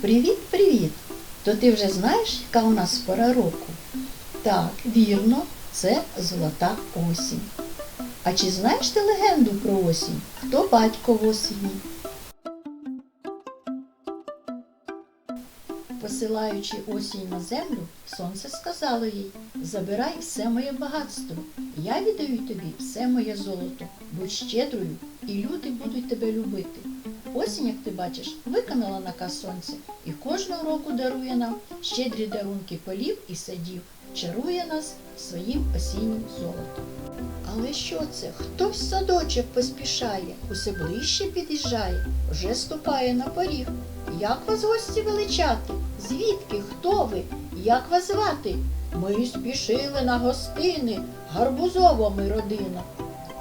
Привіт-привіт! То ти вже знаєш, яка у нас пора року? Так, вірно, це золота осінь. А чи знаєш ти легенду про осінь? Хто батько в осені? Посилаючи осінь на землю, сонце сказало їй Забирай все моє багатство, я віддаю тобі все моє золото, будь щедрою, і люди будуть тебе любити. Осінь, як ти бачиш, виконала наказ сонця і кожного року дарує нам щедрі дарунки полів і садів, чарує нас своїм осіннім золотом. Але що це? Хтось садочок поспішає, усе ближче під'їжджає, вже ступає на поріг. Як вас гості величати? Звідки? Хто ви? Як вас звати? Ми спішили на гостини, гарбузова ми родина.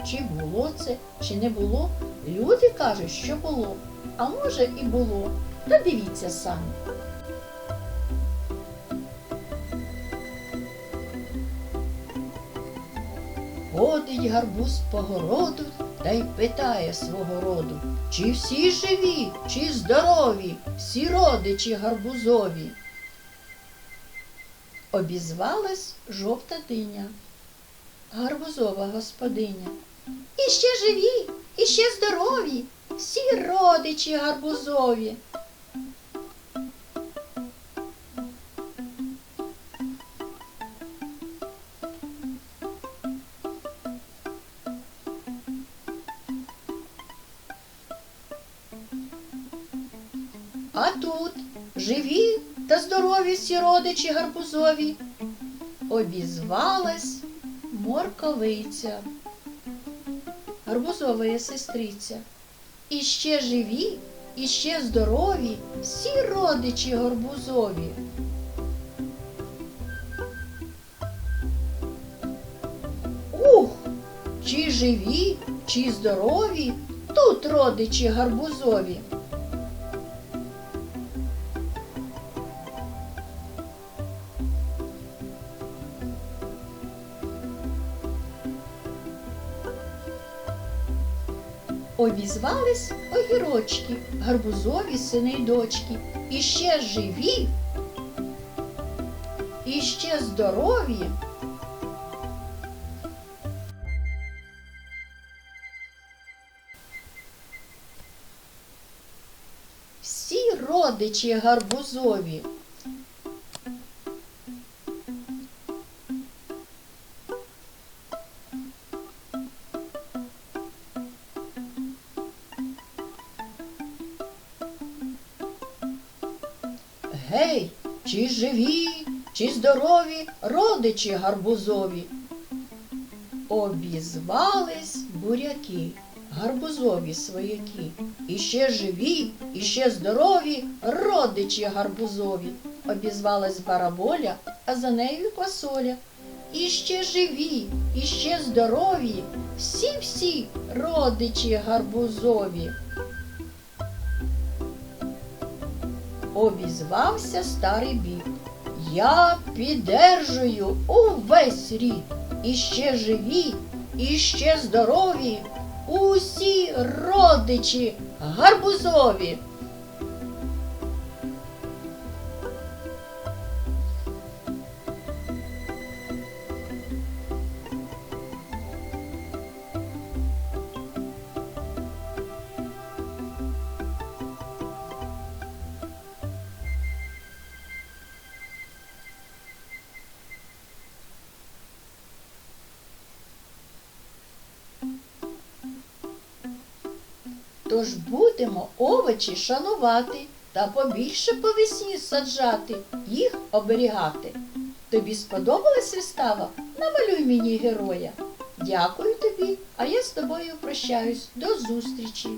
Чи було це, чи не було? Люди кажуть, що було, а може і було. Та дивіться самі. Ходить гарбуз по городу та й питає свого роду, чи всі живі, чи здорові, всі родичі гарбузові. Обізвалась жовта диня, гарбузова господиня. Ще живі, і ще здорові, всі родичі гарбузові. А тут живі та здорові всі родичі гарбузові. Обізвалась морковиця, гарбузова є сестриця. І ще живі, і ще здорові всі родичі горбузові. Ух, чи живі, чи здорові тут родичі гарбузові. Обізвались огірочки, гарбузові сини й дочки, і ще живі, і ще здорові. Всі родичі гарбузові. Гей, чи живі, чи здорові родичі гарбузові? Обізвались буряки, гарбузові свояки. І ще живі, і ще здорові родичі гарбузові. Обізвалась бараболя, а за нею і квасоля. І ще живі, і ще здорові, всі-всі родичі гарбузові. Обізвався старий біб. Я піддержую увесь рід, і ще живі, і ще здорові, усі родичі гарбузові. Тож будемо овочі шанувати та побільше по весні саджати, їх оберігати. Тобі сподобалась вистава? Намалюй мені героя. Дякую тобі, а я з тобою прощаюсь. До зустрічі!